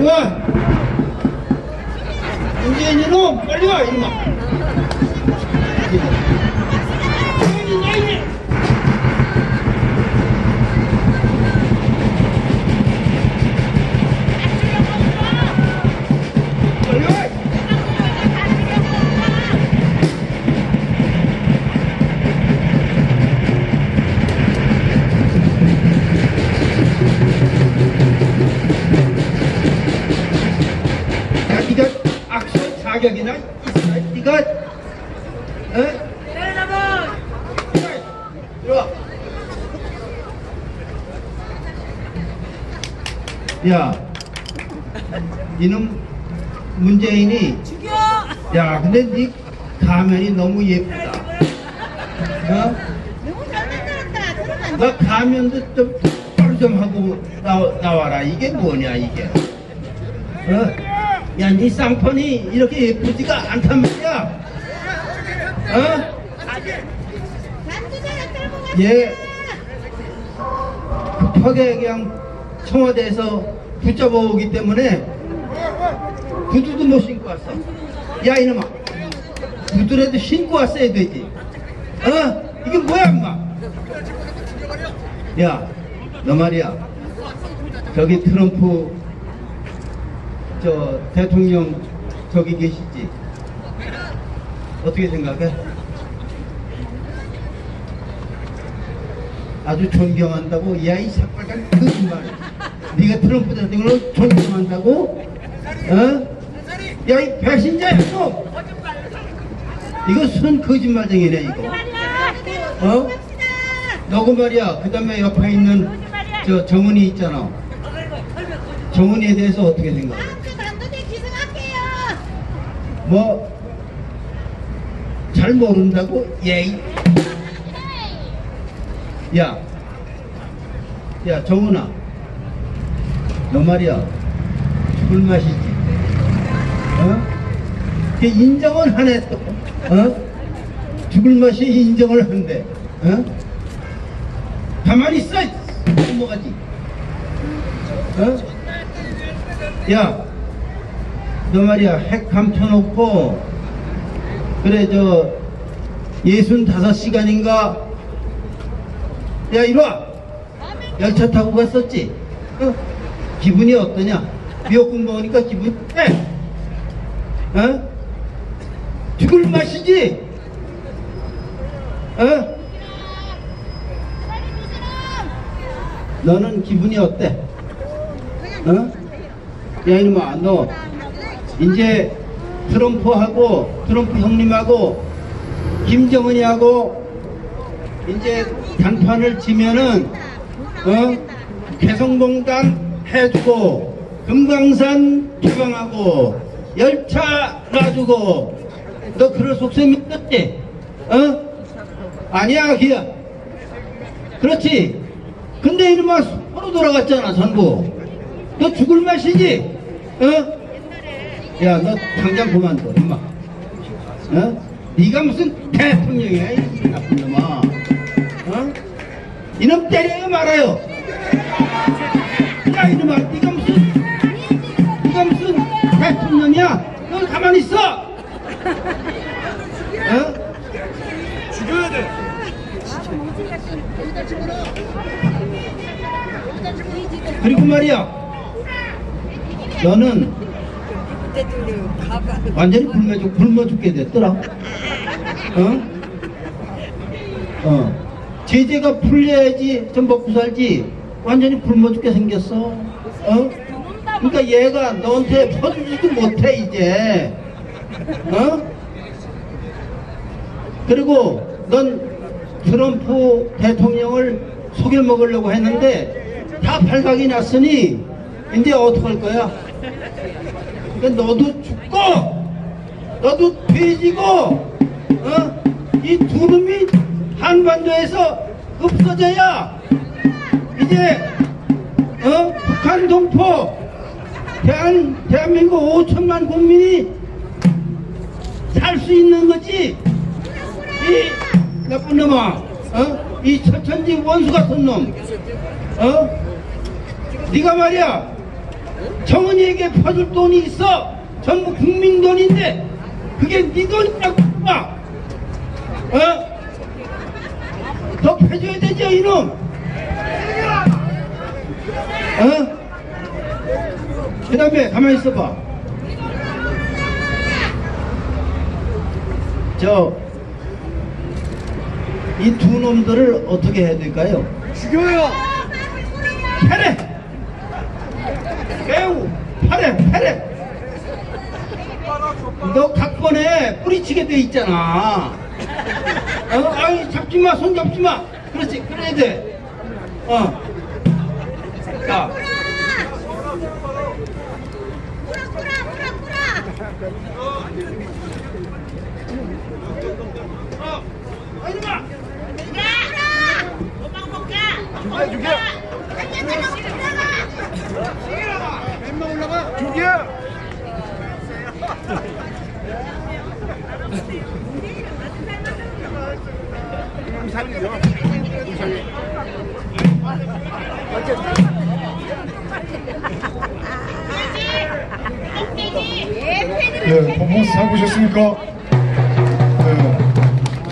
와! 문재인이 놈! 빨리 와, 이놈아! 자격이나 있어? 니가, 어? 이리 와. 야, 이놈 문재인이, 야, 근데 네 가면이 너무 예쁘다. 어? 너무 잘 만들었다. 그러면 너 가면도 좀 똑바로 좀 하고 나, 나와라. 이게 뭐냐, 이게. 어? 야, 네 쌍판이 이렇게 예쁘지가 않단 말이야. 어? 예. 급하게 그냥 청와대에서 붙잡아 오기 때문에 구두도 못 신고 왔어. 야, 이놈아. 구두라도 신고 왔어야 되지. 어? 이게 뭐야, 엄마? 야, 너 말이야. 저기 트럼프 저 대통령 저기 계시지? 어떻게 생각해? 아주 존경한다고 야이 새빨간 거짓말 네가 트럼프 대통령을 존경한다고? 어? 야이 배신자야 너 이거 순 거짓말쟁이네 이거 어? 너그 말이야 그 다음에 옆에 있는 저 정은이 있잖아 정은이에 대해서 어떻게 생각해? 다음 주 단두대 기승할게요. 뭐 잘 모른다고 예이 야, 야 정은아, 너 말이야 술 마시지, 어? 그 인정은 하네 또, 어? 죽을 맛이 인정을 한대, 어? 가만히 있어, 넘어가지, 어? 야, 너 말이야 핵 감춰놓고. 그래 저 예순 다섯 시간인가? 야 이리와. 열차 타고 갔었지? 어? 기분이 어떠냐? 미역국 먹으니까 기분? 에 어? 죽을 맛이지? 어? 너는 기분이 어때? 어? 야 이놈아 너 이제 트럼프하고 트럼프 형님하고 김정은이하고 이제 단판을 치면은 어 개성공단 해주고 금강산 개방하고 열차 놔주고 너 그럴 속셈 있었지? 어? 아니야 기야 그렇지 근데 이놈아 서로 돌아갔잖아 전부 너 죽을 맛이지? 어? 야, 너 당장 그만둬, 임마. 어? 네가 무슨 대통령이야, 이 나쁜 놈아. 어? 이놈 때려요 말아요. 야, 이놈아, 네가 무슨, 네가 무슨 대통령이야? 너 가만히 있어. 어? 죽여야 돼. 그리고 말이야, 너는 완전히 굶어, 죽, 굶어 죽게 됐더라. 어? 어. 제재가 풀려야지 좀 먹고 살지. 완전히 굶어 죽게 생겼어. 어? 그러니까 얘가 너한테 퍼주지도 못해, 이제. 어? 그리고 넌 트럼프 대통령을 속여 먹으려고 했는데 다 발각이 났으니 이제 어떡할 거야? 그러니까 너도 죽고 너도 돼지고 어? 이두 놈이 한반도에서 없어져야 이제 어? 북한 동포 대한, 대한민국 5천만 국민이 살 수 있는 거지 이 나쁜 놈아 어? 이 천천지 원수 같은 놈 어? 네가 말이야 정은이 너희에게 퍼줄 돈이 있어 전부 국민 돈인데 그게 네 돈이라고 봐 어? 더 패줘야 되죠 이놈 어? 그 다음에 가만히 있어봐 저 이 두 놈들을 어떻게 해야 될까요? 죽여요. 패래! 패래 패래! 너 각본에 뿌리치게 돼 있잖아 어? 아이 잡지마 손 잡지마 그렇지 그래야 돼 어. 자 어. 죽여, 죽여. 달라고 들어가 엠마 꼭대기 예 팬으로 예, 본부 잘 보셨습니까?